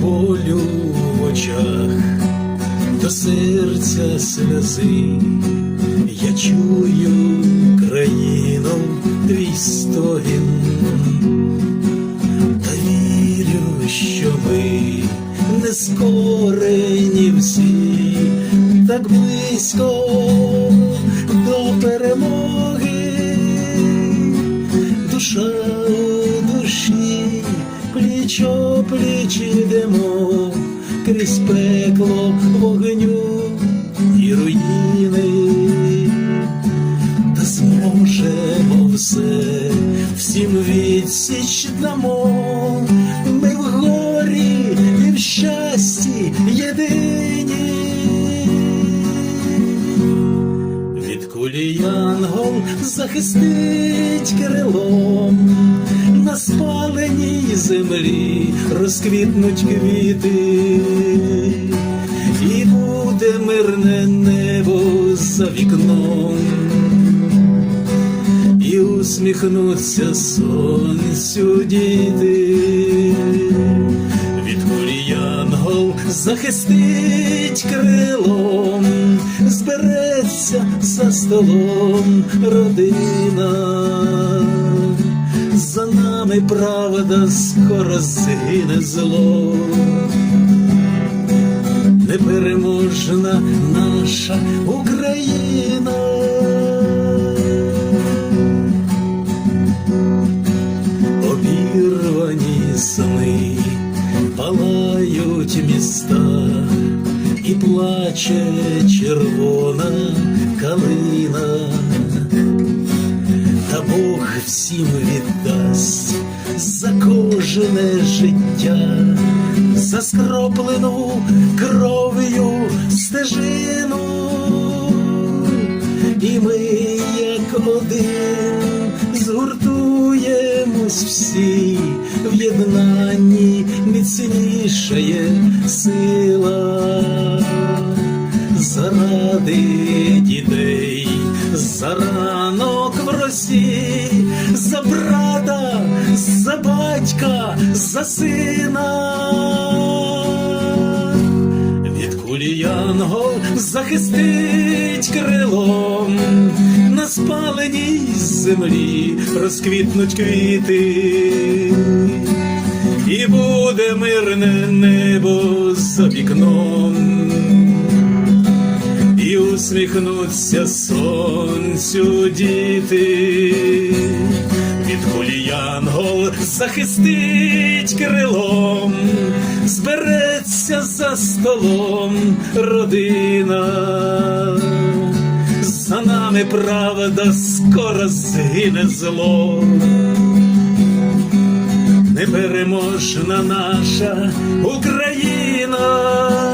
болю в очах, до серця сльози, я чую країну твій стогін, та вірю, що ми не скорені всі, так близько до перемоги, душа пліч о пліч ідемо крізь пекло вогню і руїни, та зможемо все, всім відсіч дамо, ми в горі і в щасті єдині. Від кулі янгол захистить крилом, на спаленій землі розквітнуть квіти, і буде мирне небо за вікном, і усміхнуться сонцю діти. Від янгол захистить крилом, збереться за столом родина. За правда скоро згине зло, непереможна наша Україна. Обірвані сни палають міста, і плаче червона калина, та Бог всім віддасть кожне життя, за скроплену кров'ю стежину, і ми, як один, згуртуємось всі в єднанні міцнішає сила. Заради дітей, за ранок в росі, за брата, за батька, за сина. Від кулі захистить крилом, на спаленій землі розквітнуть квіти, і буде мирне небо за вікном, і усміхнуться сонцю діти. Від янгол захистить крилом, збереться за столом родина. За нами правда скоро згине зло. Непереможна наша Україна.